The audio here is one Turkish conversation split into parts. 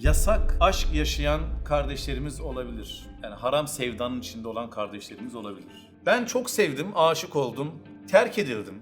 Yasak aşk yaşayan kardeşlerimiz olabilir. Yani haram sevdanın içinde olan kardeşlerimiz olabilir. Ben çok sevdim, aşık oldum, terk edildim.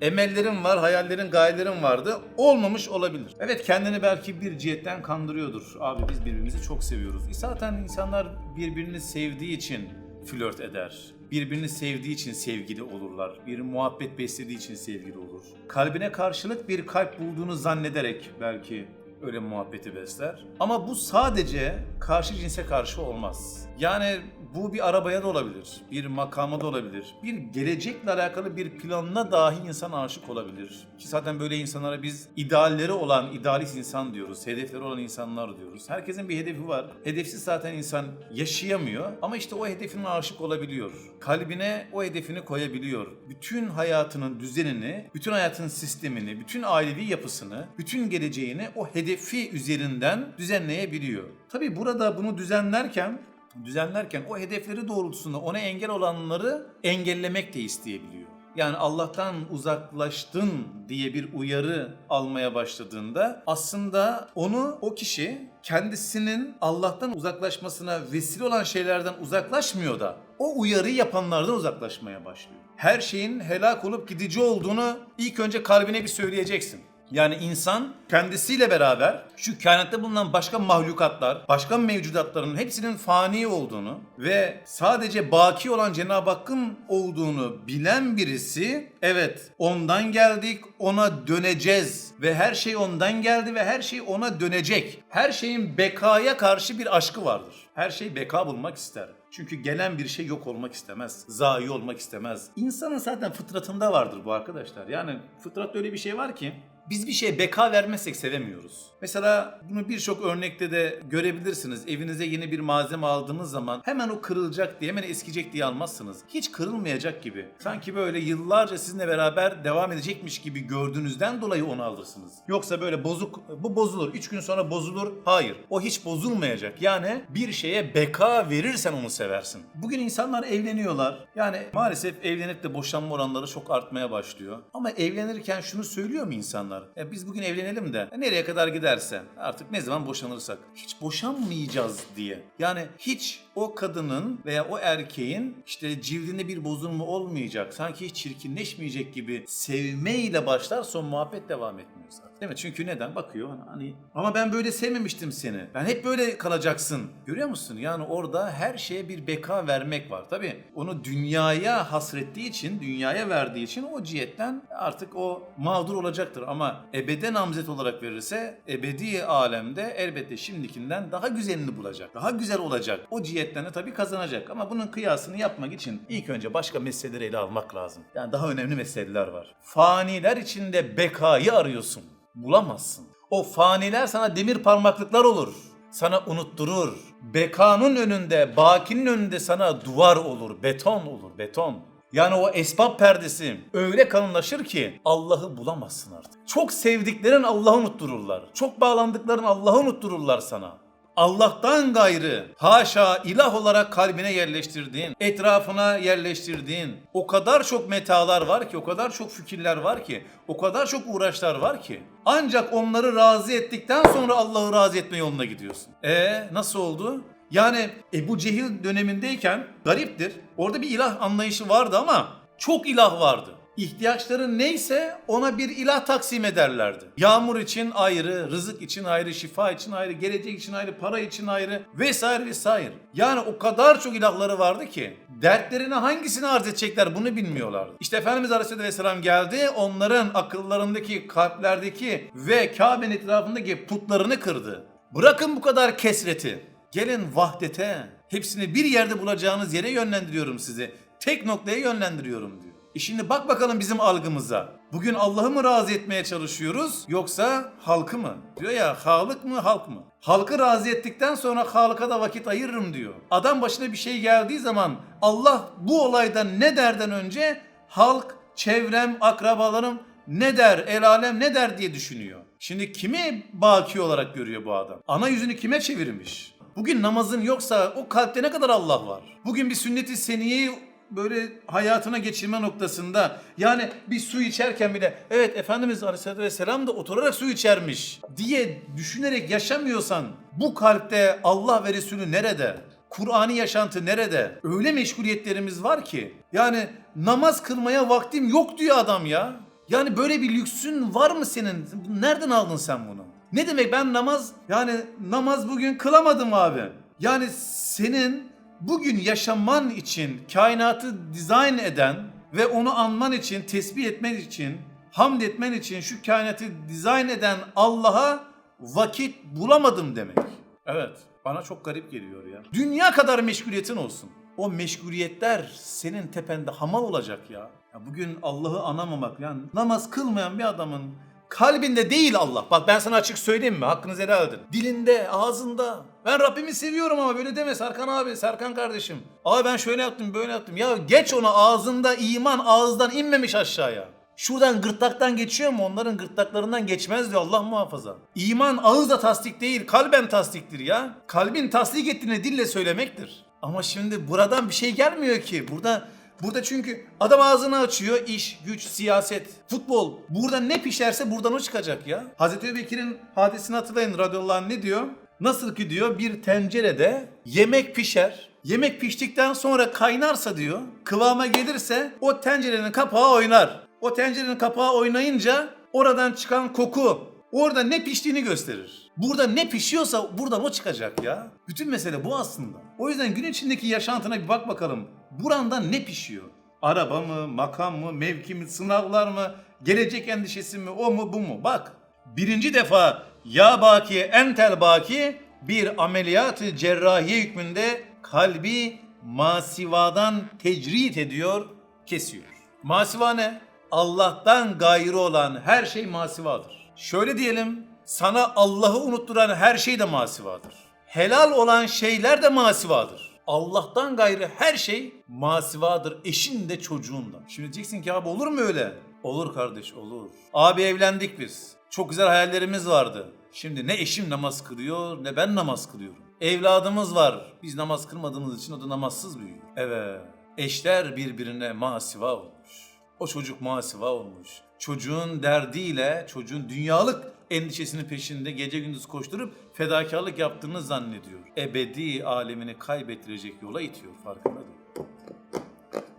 Emellerim var, hayallerin, gayelerim vardı. Olmamış olabilir. Evet kendini belki bir cihetten kandırıyordur. Abi biz birbirimizi çok seviyoruz. E zaten insanlar birbirini sevdiği için flört eder. Birbirini sevdiği için sevgili olurlar. Bir muhabbet beslediği için sevgili olur. Kalbine karşılık bir kalp bulduğunu zannederek belki öyle muhabbeti besler. Ama bu sadece karşı cinse karşı olmaz. Yani bu bir arabaya da olabilir, bir makama da olabilir, bir gelecekle alakalı bir planına dahi insan aşık olabilir. Ki zaten böyle insanlara biz idealleri olan, idealist insan diyoruz, hedefleri olan insanlar diyoruz. Herkesin bir hedefi var. Hedefsiz zaten insan yaşayamıyor ama işte o hedefine aşık olabiliyor. Kalbine o hedefini koyabiliyor. Bütün hayatının düzenini, bütün hayatın sistemini, bütün ailevi yapısını, bütün geleceğini o hedefi üzerinden düzenleyebiliyor. Tabii burada bunu düzenlerken düzenlerken o hedefleri doğrultusunda ona engel olanları engellemek de isteyebiliyor. Yani Allah'tan uzaklaştın diye bir uyarı almaya başladığında aslında onu o kişi kendisinin Allah'tan uzaklaşmasına vesile olan şeylerden uzaklaşmıyor da o uyarıyı yapanlardan uzaklaşmaya başlıyor. Her şeyin helak olup gidici olduğunu ilk önce kalbine bir söyleyeceksin. Yani insan kendisiyle beraber şu kainatta bulunan başka mahlukatlar, başka mevcudatların hepsinin fani olduğunu ve sadece baki olan Cenab-ı Hakk'ın olduğunu bilen birisi evet ondan geldik ona döneceğiz ve her şey ondan geldi ve her şey ona dönecek. Her şeyin bekaya karşı bir aşkı vardır. Her şey beka bulmak ister. Çünkü gelen bir şey yok olmak istemez. Zayi olmak istemez. İnsanın zaten fıtratında vardır bu arkadaşlar. Yani fıtratta öyle bir şey var ki biz bir şeye beka vermezsek sevemiyoruz. Mesela bunu birçok örnekte de görebilirsiniz. Evinize yeni bir malzeme aldığınız zaman hemen o kırılacak diye, hemen eskiyecek diye almazsınız. Hiç kırılmayacak gibi. Sanki böyle yıllarca sizinle beraber devam edecekmiş gibi gördüğünüzden dolayı onu alırsınız. Yoksa böyle bozuk, bu bozulur, 3 gün sonra bozulur. Hayır, o hiç bozulmayacak. Yani bir şeye beka verirsen onu seversin. Bugün insanlar evleniyorlar. Yani maalesef evlenip de boşanma oranları çok artmaya başlıyor. Ama evlenirken şunu söylüyor mu insanlar? E biz bugün evlenelim de e nereye kadar giderse artık ne zaman boşanırsak hiç boşanmayacağız diye. Yani hiç o kadının veya o erkeğin işte cildinde bir bozulma olmayacak. Sanki hiç çirkinleşmeyecek gibi sevmeyle başlar son muhabbet devam etmiyor zaten. Değil mi? Çünkü neden? Bakıyor hani ama ben böyle sevmemiştim seni. Ben hep böyle kalacaksın. Görüyor musun? Yani orada her şeye bir beka vermek var. Tabii onu dünyaya hasrettiği için, dünyaya verdiği için o cihetten artık o mağdur olacaktır. Ama ebede namzet olarak verirse ebedi alemde elbette şimdikinden daha güzelini bulacak. Daha güzel olacak. O cihetten de tabii kazanacak. Ama bunun kıyasını yapmak için ilk önce başka meseleleri ele almak lazım. Yani daha önemli meseleler var. Faniler içinde bekayı arıyorsun. Bulamazsın. O faniler sana demir parmaklıklar olur. Sana unutturur. Bekanın önünde, bakinin önünde sana duvar olur, beton olur, beton. Yani o esbab perdesi öyle kalınlaşır ki Allah'ı bulamazsın artık. Çok sevdiklerin Allah'ı unuttururlar. Çok bağlandıkların Allah'ı unuttururlar sana. Allah'tan gayrı haşa ilah olarak kalbine yerleştirdiğin, etrafına yerleştirdiğin o kadar çok metalar var ki, o kadar çok fikirler var ki, o kadar çok uğraşlar var ki. Ancak onları razı ettikten sonra Allah'ı razı etme yoluna gidiyorsun. E nasıl oldu? Yani Ebu Cehil dönemindeyken gariptir. Orada bir ilah anlayışı vardı ama çok ilah vardı. İhtiyaçları neyse ona bir ilah taksim ederlerdi. Yağmur için ayrı, rızık için ayrı, şifa için ayrı, gelecek için ayrı, para için ayrı vesaire vesaire. Yani o kadar çok ilahları vardı ki dertlerini hangisini arz edecekler bunu bilmiyorlardı. İşte Efendimiz Aleyhisselatü Vesselam geldi onların akıllarındaki, kalplerdeki ve Kabe'nin etrafındaki putlarını kırdı. Bırakın bu kadar kesreti. Gelin vahdete. Hepsini bir yerde bulacağınız yere yönlendiriyorum sizi. Tek noktaya yönlendiriyorum diyor. E şimdi bak bakalım bizim algımıza. Bugün Allah'ı mı razı etmeye çalışıyoruz yoksa halkı mı? Diyor ya halık mı halk mı? Halkı razı ettikten sonra halka da vakit ayırırım diyor. Adam başına bir şey geldiği zaman Allah bu olaydan ne derden önce halk, çevrem, akrabalarım ne der, el alem ne der diye düşünüyor. Şimdi kimi baki olarak görüyor bu adam? Ana yüzünü kime çevirmiş? Bugün namazın yoksa o kalpte ne kadar Allah var? Bugün bir sünneti seniyeyi böyle hayatına geçirme noktasında yani bir su içerken bile evet Efendimiz Aleyhisselatü Vesselam da oturarak su içermiş diye düşünerek yaşamıyorsan bu kalpte Allah ve Resulü nerede? Kur'an'ı yaşantı nerede? Öyle meşguliyetlerimiz var ki yani namaz kılmaya vaktim yok diyor adam ya. Yani böyle bir lüksün var mı senin? Nereden aldın sen bunu? Ne demek ben namaz yani namaz bugün kılamadım abi. Yani senin bugün yaşaman için kainatı dizayn eden ve onu anman için, tesbih etmen için, hamd etmen için şu kainatı dizayn eden Allah'a vakit bulamadım demek. Evet, bana çok garip geliyor ya. Dünya kadar meşguliyetin olsun. O meşguliyetler senin tepende hamal olacak ya. ya bugün Allah'ı anamamak yani namaz kılmayan bir adamın kalbinde değil Allah. Bak ben sana açık söyleyeyim mi? Hakkınızı helal edin. Dilinde, ağzında. Ben Rabbimi seviyorum ama böyle deme Serkan abi, Serkan kardeşim. Abi ben şöyle yaptım, böyle yaptım. Ya geç onu ağzında iman ağızdan inmemiş aşağıya. Şuradan gırtlaktan geçiyor mu? Onların gırtlaklarından geçmez diyor Allah muhafaza. İman ağızla tasdik değil, kalben tasdiktir ya. Kalbin tasdik ettiğini dille söylemektir. Ama şimdi buradan bir şey gelmiyor ki. Burada Burada çünkü adam ağzını açıyor, iş, güç, siyaset, futbol. Burada ne pişerse buradan o çıkacak ya. Hazreti Ebubekir'in hadisini hatırlayın radıyallahu anh ne diyor? Nasıl ki diyor bir tencerede yemek pişer. Yemek piştikten sonra kaynarsa diyor, kıvama gelirse o tencerenin kapağı oynar. O tencerenin kapağı oynayınca oradan çıkan koku orada ne piştiğini gösterir. Burada ne pişiyorsa buradan o çıkacak ya. Bütün mesele bu aslında. O yüzden gün içindeki yaşantına bir bak bakalım. Buranda ne pişiyor? Araba mı, makam mı, mevki mi, sınavlar mı, gelecek endişesi mi, o mu, bu mu? Bak. Birinci defa ya baki entel baki bir ameliyatı cerrahi hükmünde kalbi masivadan tecrit ediyor, kesiyor. Masiva ne? Allah'tan gayrı olan her şey masivadır. Şöyle diyelim, sana Allah'ı unutturan her şey de masivadır. Helal olan şeyler de masivadır. Allah'tan gayrı her şey masivadır. Eşin de çocuğun da. Şimdi diyeceksin ki abi olur mu öyle? Olur kardeş olur. Abi evlendik biz. Çok güzel hayallerimiz vardı. Şimdi ne eşim namaz kılıyor ne ben namaz kılıyorum. Evladımız var. Biz namaz kılmadığımız için o da namazsız büyüyor. Evet. Eşler birbirine masiva olmuş. O çocuk masiva olmuş. Çocuğun derdiyle, çocuğun dünyalık endişesinin peşinde gece gündüz koşturup fedakarlık yaptığını zannediyor. Ebedi alemini kaybettirecek yola itiyor farkında değil.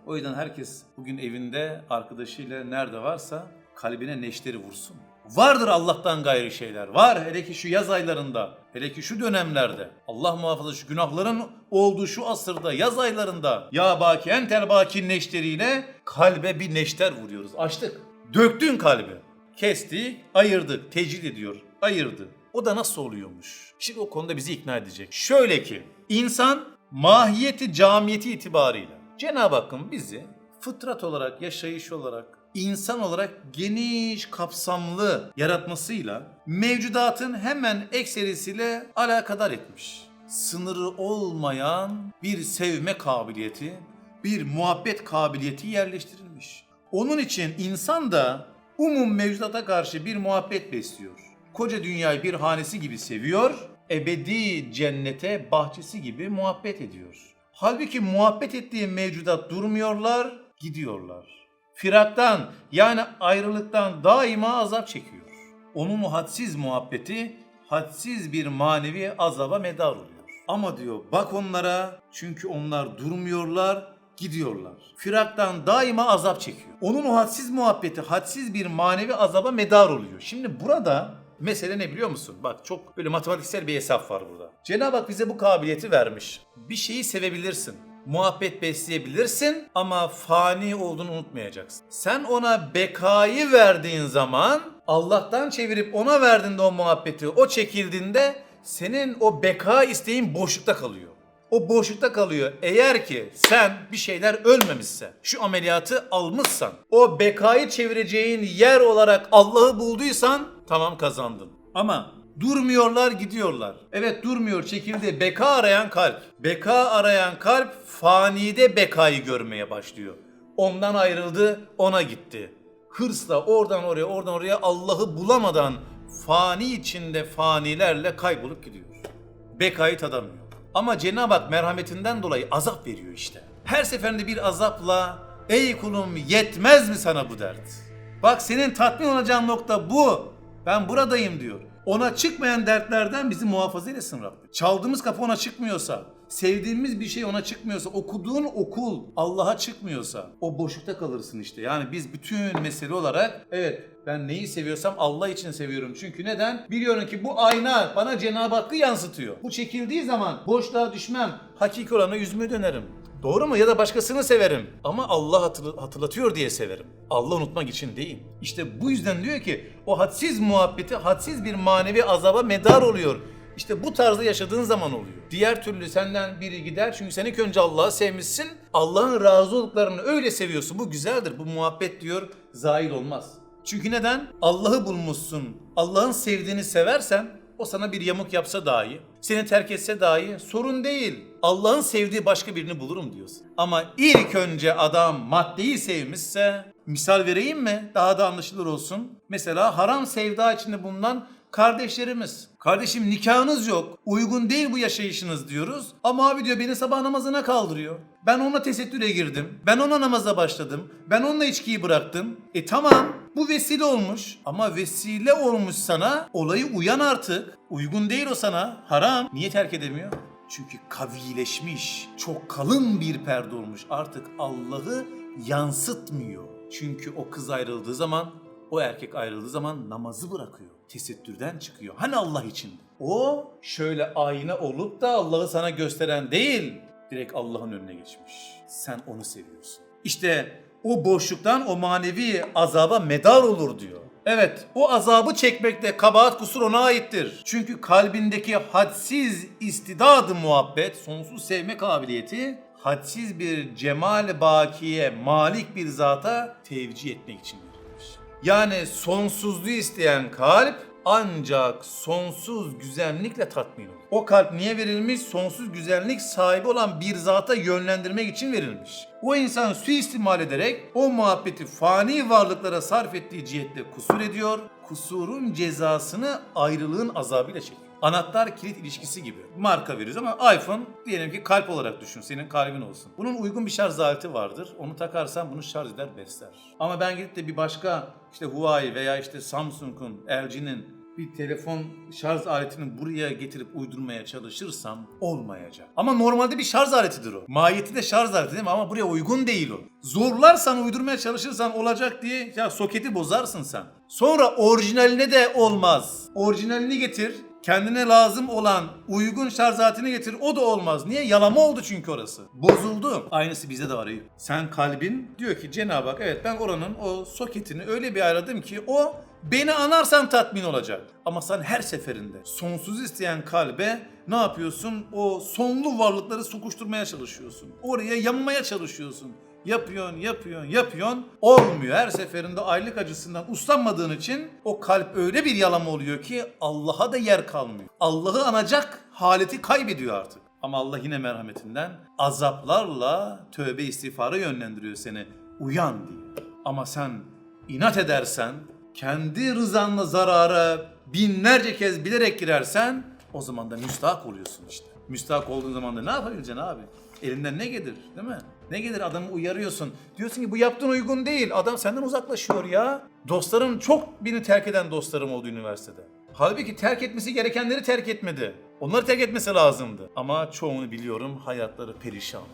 O yüzden herkes bugün evinde arkadaşıyla nerede varsa kalbine neşteri vursun. Vardır Allah'tan gayrı şeyler. Var hele ki şu yaz aylarında, hele ki şu dönemlerde. Allah muhafaza şu günahların olduğu şu asırda, yaz aylarında. Ya baki entel baki neşteriyle kalbe bir neşter vuruyoruz. Açtık. Döktün kalbi. Kestik, ayırdık. Tecrid ediyor. Ayırdı. O da nasıl oluyormuş? Şimdi o konuda bizi ikna edecek. Şöyle ki, insan mahiyeti, camiyeti itibarıyla Cenab-ı Hakk'ın bizi fıtrat olarak, yaşayış olarak, insan olarak geniş, kapsamlı yaratmasıyla mevcudatın hemen ekserisiyle alakadar etmiş. Sınırı olmayan bir sevme kabiliyeti, bir muhabbet kabiliyeti yerleştirilmiş. Onun için insan da umum mevcudata karşı bir muhabbet besliyor. Koca dünyayı bir hanesi gibi seviyor, ebedi cennete bahçesi gibi muhabbet ediyor. Halbuki muhabbet ettiği mevcudat durmuyorlar, gidiyorlar. Firaktan yani ayrılıktan daima azap çekiyor. Onun o hadsiz muhabbeti hadsiz bir manevi azaba medar oluyor. Ama diyor bak onlara çünkü onlar durmuyorlar, gidiyorlar. Firaktan daima azap çekiyor. Onun o hadsiz muhabbeti hadsiz bir manevi azaba medar oluyor. Şimdi burada mesele ne biliyor musun? Bak çok böyle matematiksel bir hesap var burada. Cenab-ı Hak bize bu kabiliyeti vermiş. Bir şeyi sevebilirsin. Muhabbet besleyebilirsin ama fani olduğunu unutmayacaksın. Sen ona bekayı verdiğin zaman Allah'tan çevirip ona verdiğinde o muhabbeti, o çekildiğinde senin o beka isteğin boşlukta kalıyor. O boşlukta kalıyor. Eğer ki sen bir şeyler ölmemişse, şu ameliyatı almışsan, o bekayı çevireceğin yer olarak Allah'ı bulduysan tamam kazandın. Ama durmuyorlar gidiyorlar. Evet durmuyor çekildi. Beka arayan kalp. Beka arayan kalp fanide bekayı görmeye başlıyor. Ondan ayrıldı, ona gitti. Hırsla oradan oraya, oradan oraya Allah'ı bulamadan fani içinde fanilerle kaybolup gidiyor. Bekayı tadamıyor. Ama Cenab-ı Hak merhametinden dolayı azap veriyor işte. Her seferinde bir azapla ey kulum yetmez mi sana bu dert? Bak senin tatmin olacağın nokta bu. Ben buradayım diyor. Ona çıkmayan dertlerden bizi muhafaza eylesin Rabbim. Çaldığımız kapı ona çıkmıyorsa, sevdiğimiz bir şey ona çıkmıyorsa, okuduğun okul Allah'a çıkmıyorsa o boşlukta kalırsın işte. Yani biz bütün mesele olarak evet ben neyi seviyorsam Allah için seviyorum. Çünkü neden? Biliyorum ki bu ayna bana Cenab-ı Hakk'ı yansıtıyor. Bu çekildiği zaman boşluğa düşmem. Hakiki olana yüzüme dönerim. Doğru mu? Ya da başkasını severim. Ama Allah hatırla- hatırlatıyor diye severim. Allah unutmak için değil. İşte bu yüzden diyor ki o hadsiz muhabbeti hadsiz bir manevi azaba medar oluyor. İşte bu tarzda yaşadığın zaman oluyor. Diğer türlü senden biri gider çünkü sen ilk önce Allah'ı sevmişsin. Allah'ın razı olduklarını öyle seviyorsun. Bu güzeldir. Bu muhabbet diyor zail olmaz. Çünkü neden? Allah'ı bulmuşsun. Allah'ın sevdiğini seversen o sana bir yamuk yapsa dahi, seni terk etse dahi sorun değil. Allah'ın sevdiği başka birini bulurum diyorsun. Ama ilk önce adam maddeyi sevmişse, misal vereyim mi? Daha da anlaşılır olsun. Mesela haram sevda içinde bulunan kardeşlerimiz. Kardeşim nikahınız yok. Uygun değil bu yaşayışınız diyoruz. Ama abi diyor beni sabah namazına kaldırıyor. Ben onunla tesettüre girdim. Ben ona namaza başladım. Ben onunla içkiyi bıraktım. E tamam bu vesile olmuş. Ama vesile olmuş sana. Olayı uyan artık. Uygun değil o sana. Haram. Niye terk edemiyor? Çünkü kavileşmiş, çok kalın bir perde olmuş. Artık Allah'ı yansıtmıyor. Çünkü o kız ayrıldığı zaman, o erkek ayrıldığı zaman namazı bırakıyor. Tesettürden çıkıyor. Hani Allah için? O şöyle ayna olup da Allah'ı sana gösteren değil, direkt Allah'ın önüne geçmiş. Sen onu seviyorsun. İşte o boşluktan o manevi azaba medar olur diyor. Evet, o azabı çekmekte kabahat kusur ona aittir. Çünkü kalbindeki hadsiz istidadı muhabbet, sonsuz sevme kabiliyeti hadsiz bir cemal bakiye malik bir zata tevcih etmek için verilmiş. Yani sonsuzluğu isteyen kalp ancak sonsuz güzellikle tatmin olur. O kalp niye verilmiş? Sonsuz güzellik sahibi olan bir zata yönlendirmek için verilmiş. O insan suistimal ederek o muhabbeti fani varlıklara sarf ettiği cihette kusur ediyor. Kusurun cezasını ayrılığın azabıyla çekiyor. Anahtar kilit ilişkisi gibi. Marka veriyoruz ama iPhone diyelim ki kalp olarak düşün. Senin kalbin olsun. Bunun uygun bir şarj aleti vardır. Onu takarsan bunu şarj eder besler. Ama ben gidip de bir başka işte Huawei veya işte Samsung'un, LG'nin bir telefon şarj aletini buraya getirip uydurmaya çalışırsam olmayacak. Ama normalde bir şarj aletidir o. Mahiyeti de şarj aleti değil mi? Ama buraya uygun değil o. Zorlarsan uydurmaya çalışırsan olacak diye ya soketi bozarsın sen. Sonra orijinaline de olmaz. Orijinalini getir. Kendine lazım olan uygun şarj getir. O da olmaz. Niye? Yalama oldu çünkü orası. Bozuldu. Aynısı bizde de var Eyüp. Sen kalbin diyor ki Cenab-ı Hak evet ben oranın o soketini öyle bir ayarladım ki o Beni anarsan tatmin olacak. Ama sen her seferinde sonsuz isteyen kalbe ne yapıyorsun? O sonlu varlıkları sokuşturmaya çalışıyorsun. Oraya yanmaya çalışıyorsun. Yapıyorsun, yapıyorsun, yapıyorsun. Olmuyor. Her seferinde aylık acısından uslanmadığın için o kalp öyle bir yalama oluyor ki Allah'a da yer kalmıyor. Allah'ı anacak haleti kaybediyor artık. Ama Allah yine merhametinden azaplarla tövbe istiğfara yönlendiriyor seni. Uyan diye. Ama sen inat edersen, kendi rızanla zarara binlerce kez bilerek girersen o zaman da müstahak oluyorsun işte. Müstahak olduğun zaman da ne yapabileceksin abi? Elinden ne gelir değil mi? Ne gelir adamı uyarıyorsun. Diyorsun ki bu yaptığın uygun değil. Adam senden uzaklaşıyor ya. Dostlarım çok beni terk eden dostlarım oldu üniversitede. Halbuki terk etmesi gerekenleri terk etmedi. Onları terk etmesi lazımdı. Ama çoğunu biliyorum hayatları perişan oldu.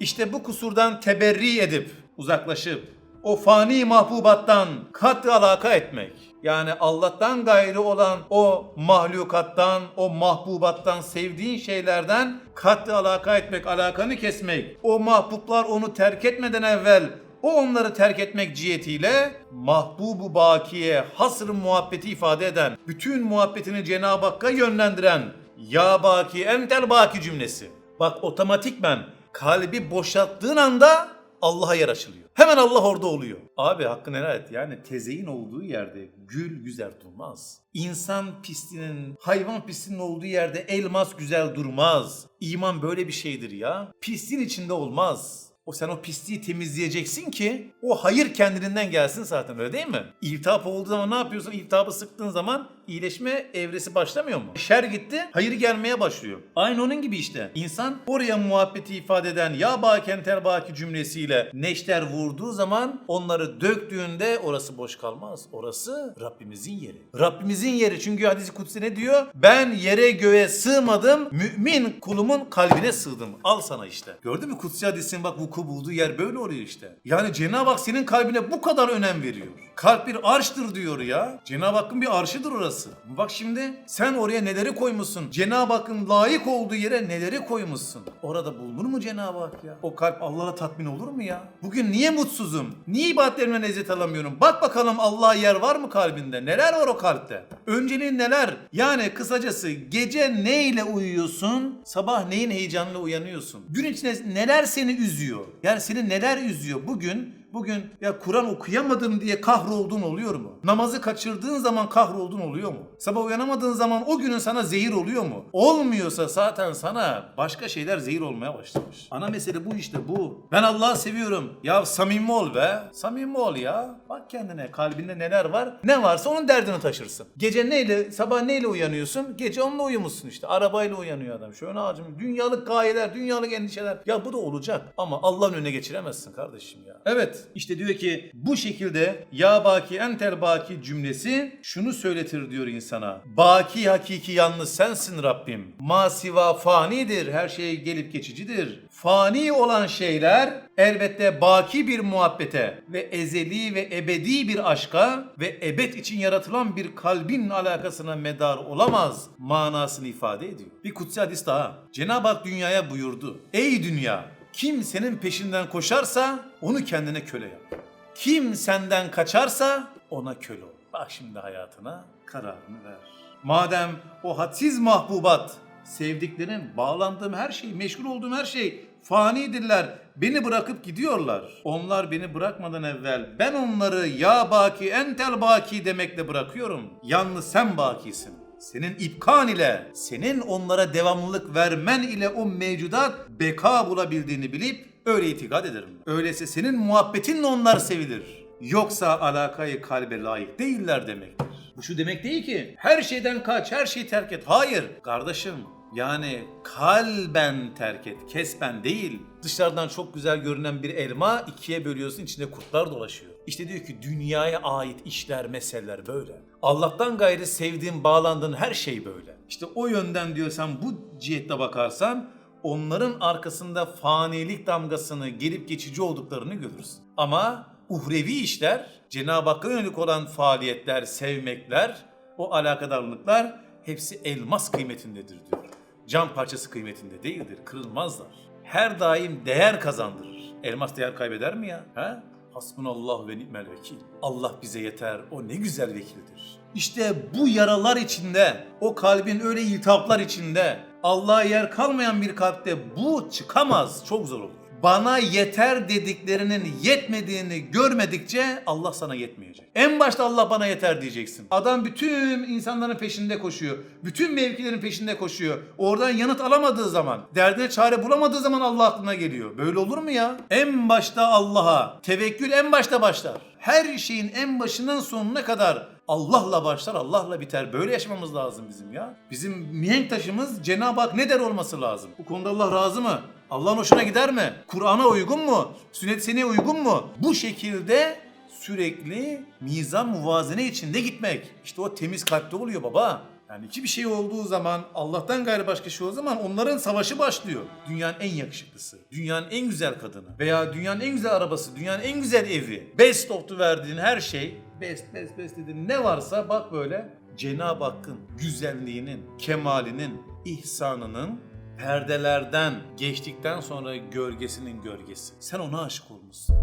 İşte bu kusurdan teberri edip, uzaklaşıp, o fani mahbubattan kat alaka etmek. Yani Allah'tan gayrı olan o mahlukattan, o mahbubattan, sevdiğin şeylerden kat alaka etmek, alakanı kesmek. O mahbublar onu terk etmeden evvel o onları terk etmek cihetiyle mahbubu bakiye, hasr muhabbeti ifade eden, bütün muhabbetini Cenab-ı Hakk'a yönlendiren ya baki entel baki cümlesi. Bak otomatikmen kalbi boşalttığın anda Allah'a yer açılıyor. Hemen Allah orada oluyor. Abi hakkını helal et. Yani tezeyin olduğu yerde gül güzel durmaz. İnsan pisliğinin, hayvan pisliğinin olduğu yerde elmas güzel durmaz. İman böyle bir şeydir ya. Pisliğin içinde olmaz. O sen o pisliği temizleyeceksin ki o hayır kendiliğinden gelsin zaten öyle değil mi? İltihap olduğu zaman ne yapıyorsun? İltihabı sıktığın zaman iyileşme evresi başlamıyor mu? Şer gitti, hayır gelmeye başlıyor. Aynı onun gibi işte. İnsan oraya muhabbeti ifade eden ya bakentel baki cümlesiyle neşter vurduğu zaman onları döktüğünde orası boş kalmaz. Orası Rabbimizin yeri. Rabbimizin yeri çünkü hadisi kutsi ne diyor? Ben yere göğe sığmadım, mümin kulumun kalbine sığdım. Al sana işte. Gördün mü kutsi hadisin bak vuku bulduğu yer böyle oluyor işte. Yani Cenab-ı Hak senin kalbine bu kadar önem veriyor. Kalp bir arştır diyor ya. Cenab-ı Hakk'ın bir arşıdır orası. Bak şimdi sen oraya neleri koymuşsun? Cenab-ı Hakk'ın layık olduğu yere neleri koymuşsun? Orada bulunur mu Cenab-ı Hak ya? O kalp Allah'a tatmin olur mu ya? Bugün niye mutsuzum? Niye ibadetlerimden lezzet alamıyorum? Bak bakalım Allah'a yer var mı kalbinde? Neler var o kalpte? Önceliğin neler? Yani kısacası gece neyle uyuyorsun? Sabah neyin heyecanıyla uyanıyorsun? Gün içinde neler seni üzüyor? Yani seni neler üzüyor? Bugün Bugün ya Kur'an okuyamadım diye kahroldun oluyor mu? Namazı kaçırdığın zaman kahroldun oluyor mu? Sabah uyanamadığın zaman o günün sana zehir oluyor mu? Olmuyorsa zaten sana başka şeyler zehir olmaya başlamış. Ana mesele bu işte bu. Ben Allah'ı seviyorum. Ya samimi ol be. Samimi ol ya. Bak kendine kalbinde neler var. Ne varsa onun derdini taşırsın. Gece neyle, sabah neyle uyanıyorsun? Gece onunla uyumuşsun işte. Arabayla uyanıyor adam. Şöyle ağacım. Dünyalık gayeler, dünyalık endişeler. Ya bu da olacak. Ama Allah'ın önüne geçiremezsin kardeşim ya. Evet. İşte diyor ki bu şekilde ya baki entel baki cümlesi şunu söyletir diyor insana. Baki hakiki yalnız sensin Rabbim. Masiva fanidir. Her şey gelip geçicidir. Fani olan şeyler elbette baki bir muhabbete ve ezeli ve ebedi bir aşka ve ebed için yaratılan bir kalbin alakasına medar olamaz manasını ifade ediyor. Bir kutsi hadis daha. Cenab-ı Hak dünyaya buyurdu. Ey dünya! Kim senin peşinden koşarsa onu kendine köle yap. Kim senden kaçarsa ona köle ol. Bak şimdi hayatına kararını ver. Madem o hadsiz mahbubat, sevdiklerin, bağlandığım her şey, meşgul olduğum her şey fanidirler. Beni bırakıp gidiyorlar. Onlar beni bırakmadan evvel ben onları ya baki entel baki demekle bırakıyorum. Yalnız sen bakisin. Senin ipkan ile, senin onlara devamlılık vermen ile o mevcudat beka bulabildiğini bilip öyle itikad ederim. Öyleyse senin muhabbetinle onlar sevilir. Yoksa alakayı kalbe layık değiller demektir. Bu şu demek değil ki her şeyden kaç, her şeyi terk et. Hayır kardeşim. Yani kalben terk et, kesben değil. Dışarıdan çok güzel görünen bir elma ikiye bölüyorsun içinde kurtlar dolaşıyor. İşte diyor ki dünyaya ait işler, meseleler böyle. Allah'tan gayrı sevdiğin, bağlandığın her şey böyle. İşte o yönden diyor sen bu cihette bakarsan onların arkasında fanilik damgasını gelip geçici olduklarını görürsün. Ama uhrevi işler, Cenab-ı Hakk'a yönelik olan faaliyetler, sevmekler, o alakadarlıklar hepsi elmas kıymetindedir diyor. Cam parçası kıymetinde değildir, kırılmazlar. Her daim değer kazandırır. Elmas değer kaybeder mi ya? He? Hasbunallah ve ni'mel vekil. Allah bize yeter, o ne güzel vekildir. İşte bu yaralar içinde, o kalbin öyle iltihaplar içinde, Allah'a yer kalmayan bir kalpte bu çıkamaz, çok zor olur. Bana yeter dediklerinin yetmediğini görmedikçe Allah sana yetmeyecek. En başta Allah bana yeter diyeceksin. Adam bütün insanların peşinde koşuyor. Bütün mevkilerin peşinde koşuyor. Oradan yanıt alamadığı zaman, derdine çare bulamadığı zaman Allah aklına geliyor. Böyle olur mu ya? En başta Allah'a, tevekkül en başta başlar. Her şeyin en başından sonuna kadar Allah'la başlar, Allah'la biter. Böyle yaşamamız lazım bizim ya. Bizim mihenk taşımız Cenab-ı Hak ne der olması lazım. Bu konuda Allah razı mı? Allah'ın hoşuna gider mi? Kur'an'a uygun mu? Sünnet seneye uygun mu? Bu şekilde sürekli mizan muvazene içinde gitmek. İşte o temiz kalpte oluyor baba. Yani iki bir şey olduğu zaman, Allah'tan gayrı başka şey olduğu zaman onların savaşı başlıyor. Dünyanın en yakışıklısı, dünyanın en güzel kadını veya dünyanın en güzel arabası, dünyanın en güzel evi, best of'tu verdiğin her şey, best best best dediğin ne varsa bak böyle Cenab-ı Hakk'ın güzelliğinin, kemalinin, ihsanının perdelerden geçtikten sonra gölgesinin gölgesi. Sen ona aşık olmuşsun.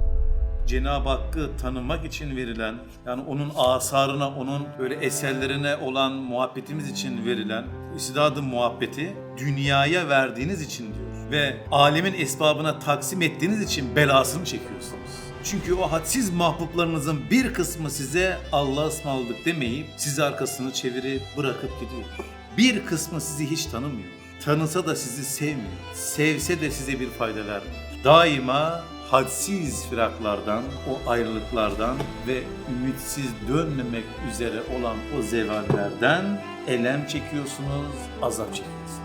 Cenab-ı Hakk'ı tanımak için verilen, yani onun asarına, onun böyle eserlerine olan muhabbetimiz için verilen istidadı muhabbeti dünyaya verdiğiniz için diyor. Ve alemin esbabına taksim ettiğiniz için belasını çekiyorsunuz. Çünkü o hadsiz mahbublarınızın bir kısmı size Allah'a ısmarladık demeyip sizi arkasını çevirip bırakıp gidiyor. Bir kısmı sizi hiç tanımıyor. Tanısa da sizi sevmiyor. Sevse de size bir fayda vermiyor. Daima hadsiz firaklardan, o ayrılıklardan ve ümitsiz dönmemek üzere olan o zevallerden elem çekiyorsunuz, azap çekiyorsunuz.